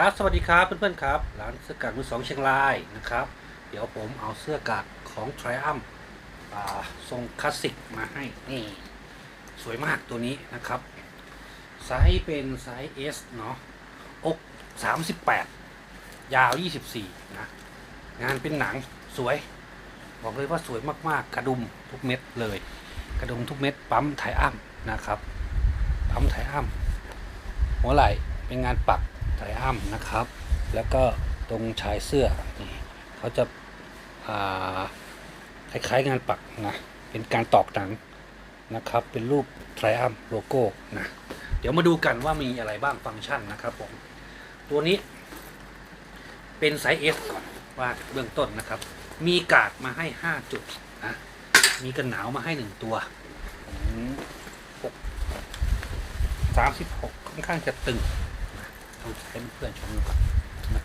ครับ สวัสดีครับเพื่อนๆครับร้านเสื้อกาดมือสองเชียงรายนะครับ เดี๋ยวผมเอาเสื้อกาดของ t r i u m p ทรงคลาสสิกมาให้นี่สวยมากตัวนี้นะครับ ไซส์เป็นไซส์ S เนาะอก38 ยาว 24 นะ งานเป็นหนังสวย บอกเลยว่าสวยมากๆ กระดุมทุกเม็ดเลย กระดุมทุกเม็ดปั๊มไทอัมนะครับ ปั๊มไทอัมหัวไหล่เป็นงานปัก ไทอัมนะครับ แล้วก็ตรงชายเสื้อนี่เขาจะาคล้ายๆงานปักนะเป็นการตอกหนังนะครับ เป็นรูปไทอัมโลโก้นะเดี๋ยวมาดูกันว่ามีอะไรบ้างฟังก์ชันนะครับผมตัวนี้เป็นไซส์ S ก่อนว่าเบื้องต้นนะครับ มีกาดมาให้ 5 จุดนะมีกันหนาวมาให้ 1 ตัวสามสิบหกค่อนข้างจะตึง นะต้องให้เพื่อนชมก่อนนะ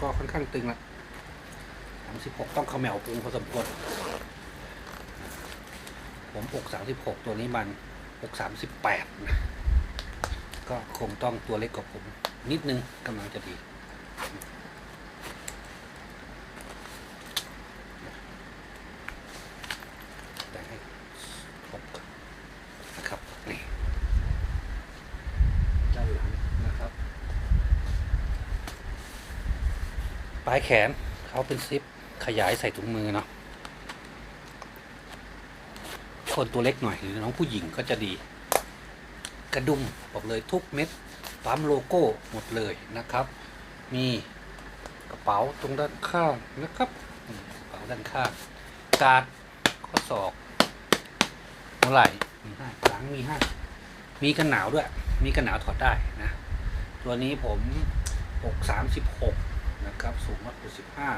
ก็ค่อนข้างตึงละสามสิบหกต้องเขมวปรุงพอสมควรผมอกสามสิบหกตัวนี้มันอกสามสิบแปดนะก็คงต้องตัวเล็กกว่าผม นิดนึงกำลังจะดี แต่ให้ครบก่อนนะครับนี่ด้านหลังนะครับ ปลายแขนเขาเป็นซิปขยายใส่ถุงมือเนาะคนตัวเล็กหน่อยหรือน้องผู้หญิงก็จะดี กระดุมบอกเลยทุกเม็ดปั๊มโลโก้หมดเลยนะครับ มีกระเป๋าตรงด้านข้างนะครับกระเป๋าด้านข้างกาดข้อศอกหัวไหล่มีห้าหลังมีห้ามีกันหนาวด้วย มีกันหนาวถอดได้นะ ตัวนี้ผมอกสามสิบหก นะครับสูงมากกว่าสิบห้า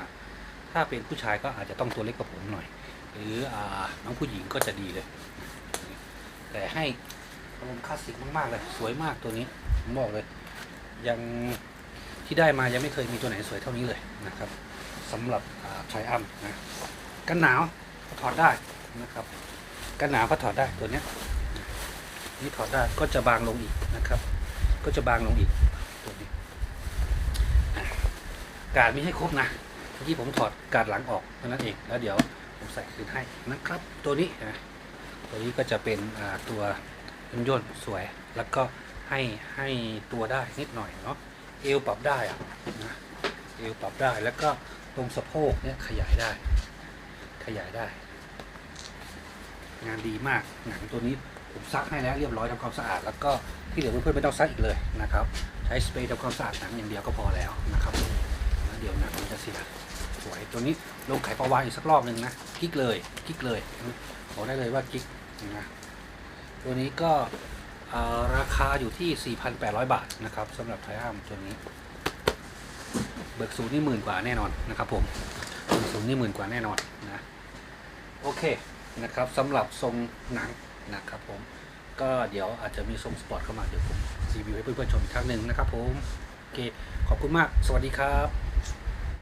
ถ้าเป็นผู้ชายก็อาจจะต้องตัวเล็กกว่าผมหน่อย หรืออน้องผู้หญิงก็จะดีเลย แต่ให้อารมณ์คลาสสิกมากๆเลย สวยมากตัวนี้ผมบอกเลย ยังที่ได้มายังไม่เคยมีตัวไหนสวยเท่านี้เลยนะครับสำหรับทรอัมนะกันหนาวก็ถอดได้นะครับกันหนาวก็ถอดได้ตัวเนี้ยนี่ถอดได้ก็จะบางลงอีกนะครับ ก็จะบางลงอีกตัวนี้อะ การดมีให้ครบนะเมื่อกี้ผมถอดการดหลังออกเท่านั้นเองแล้วเดี๋ยวผมใส่คืนให้นะครับ ตัวนี้นะตัวนี้ก็จะเป็นตัวย่นยนๆสวยแล้วก็ให้ให้ตัวได้นิดหน่อยเนาะเอวปรับได้อะนะเอวปรับได้แล้วก็ตรงสะโพกเนี่ยขยายได้ ขยายได้ งานดีมากหนังตัวนี้ผมซักให้แล้วเรียบร้อยทำความสะอาด แล้วก็ที่เหลือเพื่อนๆไม่ต้องซักอีกเลยนะครับ ใช้สเปรย์ทำความสะอาดหนังอย่างเดียวก็พอแล้วนะครับ เดี๋ยวหนังมันจะเสียสวยตัวนี้ลงไขปลาวานอีกสักรอบหนึ่งนะกิ๊กเลยกิ๊กเลยบอกได้เลยว่ากิ๊กนะตัวนี้ก็ราคาอยู่ที่ 4,800 บาทนะครับสำหรับไทอัมตัวนี้ เบิกศูนย์นี่หมื่นกว่าแน่นอนนะครับผมเบิกศูนย์นี่หมื่นกว่าแน่นอนนะโอเคนะครับสำหรับทรงหนังนะครับผมก็เดี๋ยวอาจจะมีทรงสปอร์ตเข้ามาเดี๋ยวผมรีวิวให้เพื่อนๆชมอีกครั้งหนึ่งนะครับผมโอเคขอบคุณมาก สวัสดีครับ